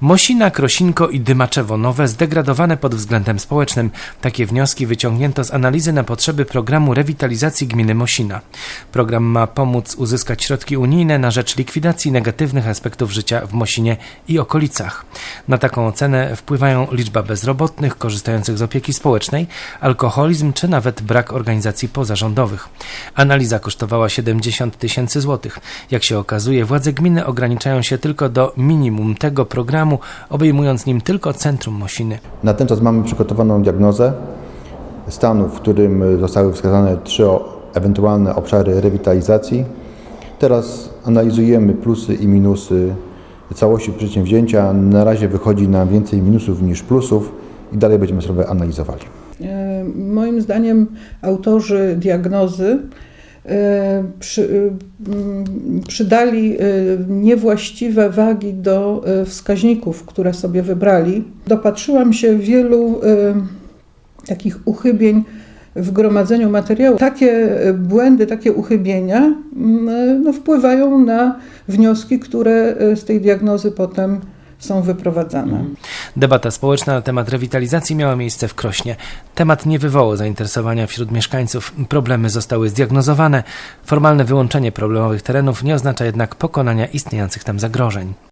Mosina, Krosinko i Dymaczewo Nowe zdegradowane pod względem społecznym. Takie wnioski wyciągnięto z analizy na potrzeby programu rewitalizacji gminy Mosina. Program ma pomóc uzyskać środki unijne na rzecz likwidacji negatywnych aspektów życia w Mosinie i okolicach. Na taką ocenę wpływają liczba bezrobotnych korzystających z opieki społecznej, alkoholizm czy nawet brak organizacji pozarządowych. Analiza kosztowała 70 tysięcy złotych. Jak się okazuje, władze gminy ograniczają się tylko do minimum tego programu, obejmując nim tylko centrum Mosiny. Na ten czas mamy przygotowaną diagnozę stanu, w którym zostały wskazane trzy ewentualne obszary rewitalizacji. Teraz analizujemy plusy i minusy całości przedsięwzięcia. Na razie wychodzi nam więcej minusów niż plusów i dalej będziemy sprawę analizowali. E, Moim zdaniem autorzy diagnozy przy, m, przydali e, niewłaściwe wagi do wskaźników, które sobie wybrali. Dopatrzyłam się wielu takich uchybień w gromadzeniu materiału. Takie błędy, takie uchybienia m, e, no, wpływają na wnioski, które z tej diagnozy potem są wyprowadzane. Debata społeczna na temat rewitalizacji miała miejsce w Krośnie. Temat nie wywołał zainteresowania wśród mieszkańców. Problemy zostały zdiagnozowane. Formalne wyłączenie problemowych terenów nie oznacza jednak pokonania istniejących tam zagrożeń.